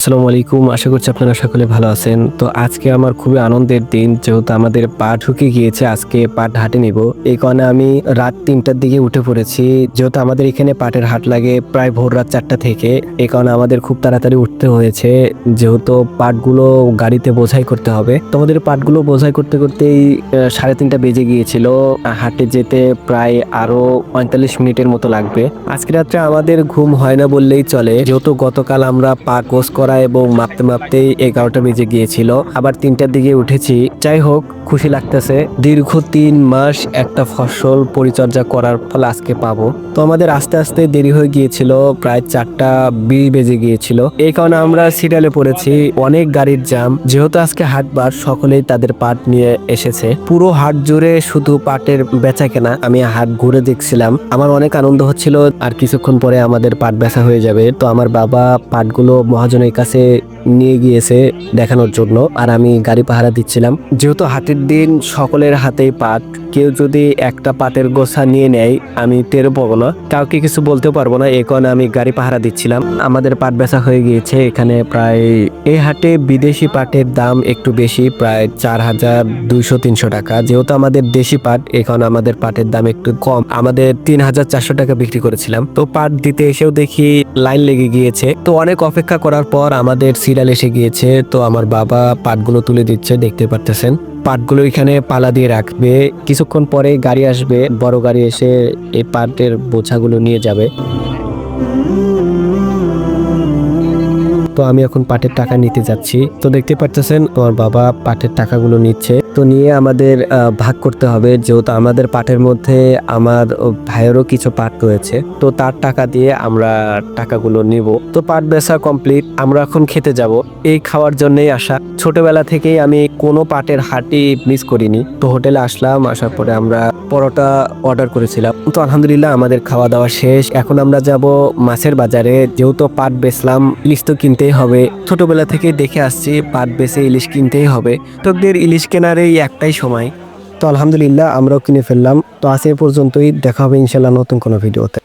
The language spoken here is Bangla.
আসসালামু আলাইকুম, আশা করছি আপনারা সকলে ভালো আছেন। তো আজকে আমার খুবই আনন্দের দিন, যেহেতু আমাদের পা ঢুকে গিয়েছে, আজকে পাট হাটে নিব। এই কারণে আমি রাত তিনটার দিকে উঠে পড়েছি। যেহেতু আমাদের এখানে পাটের হাট লাগে প্রায় ভোর রাত চারটা থেকে, এই কারণে আমাদের খুব তাড়াতাড়ি উঠতে হয়েছে। যেহেতু পাটগুলো গাড়িতে বোঝাই করতে হবে। তো আমাদের পাটগুলো বোঝাই করতে করতেই সাড়ে তিনটা বেজে গিয়েছিল। হাটে যেতে প্রায় আরও পঁয়তাল্লিশ মিনিটের মতো লাগবে। আজকে রাত্রে আমাদের ঘুম হয় না বললেই চলে। যেহেতু গতকাল আমরা পা কোষ করা এবং মাপতে মাপতেই এগারোটা বেজে গিয়েছিল। আবার তিনটার দিকে উঠেছি। যাই হোক, খুশি লাগতেছে। দীর্ঘ তিন মাস একটা ফসল পরিচর্যা করার ফল আজকে পাবো। তো আমাদের আস্তে আস্তে দেরি হয়ে গিয়েছিল। প্রায় চারটা বিশ বেজে গিয়েছিল। এই কারণে আমরা সিরিয়ালে পড়েছি। অনেক গাড়ির জাম যেহেতু আজকে হাটবার সকলেই তাদের পাট নিয়ে এসেছে। পুরো হাট জুড়ে শুধু পাটের বেচা কেনা। আমি হাট ঘুরে দেখছিলাম। আমার অনেক আনন্দ হচ্ছিল। আর কিছুক্ষণ পরে আমাদের পাট বেচা হয়ে যাবে। তো আমার বাবা পাটগুলো মহাজনের কাছে নিয়ে গিয়েছে দেখানোর জন্য আর আমি গাড়ি পাহারা দিচ্ছিলাম। যেহেতু হাতের দিন সকলের হাতেই পাট কেউ যদি একটা পাটের গোছা নিয়ে নেয়, আমি টেরও পাবো না। কাউকে কিছু বলতেও পারব না। কারণে আমি গাড়ি পাহারা দিচ্ছিলাম। আমাদের পাট বেচা হয়ে গিয়েছে। এখানে প্রায় এই হাটে বিদেশি পাটের দাম একটু বেশি, প্রায় চার হাজার দুইশো তিনশো টাকা। যেহেতু আমাদের দেশি পাট এখন আমাদের পাটের দাম একটু কম। আমাদের তিন হাজার চারশো টাকা বিক্রি করেছিলাম। তো পাট দিতে এসেও দেখি লাইন লেগে গিয়েছে। তো অনেক অপেক্ষা করার পর আমাদের সিরিয়াল এসে গিয়েছে। তো আমার বাবা পাটগুলো তুলে দিচ্ছে, দেখতে পারতেছেন। পাটগুলো এখানে পালা দিয়ে রাখবে। কিছুক্ষণ পরে গাড়ি আসবে। বড় গাড়ি এসে এই পাটের বোঝাগুলো নিয়ে যাবে। তো আমি এখন পাটের টাকা নিতে যাচ্ছি। তো দেখতে পাচ্ছেন তোমার বাবা পাটের টাকাগুলো নিচ্ছে। তো নিয়ে আমাদের ভাগ করতে হবে। যেহেতু আমাদের পাটের মধ্যে আমার ভাইয়েরও কিছু পাট রয়েছে, তো তার টাকা দিয়ে আমরা টাকাগুলো নিব। তো পাট বেচা কমপ্লিট আমরা এখন খেতে যাব। এই খাওয়ার জন্যই আসা। ছোটবেলা থেকেই আমি কোনো পাটের হাটি মিস করিনি। তো হোটেলে আসলাম, আসার পরে আমরা পরোটা অর্ডার করেছিলাম। তো আলহামদুলিল্লাহ আমাদের খাওয়া দাওয়া শেষ। এখন আমরা যাব মাছের বাজারে। যেহেতু পাট বেচলাম, ইলিশ তো কিনতেই হবে। ছোটবেলা থেকে দেখে আসছি, পাট বেচে ইলিশ কিনতেই হবে। তোদের ইলিশ কেনার এই একটাই সময়। তো আলহামদুলিল্লাহ আমরাও কিনে ফেললাম। তো আজ এ পর্যন্তই। দেখা হবে ইনশাল্লাহ নতুন কোনো ভিডিওতে।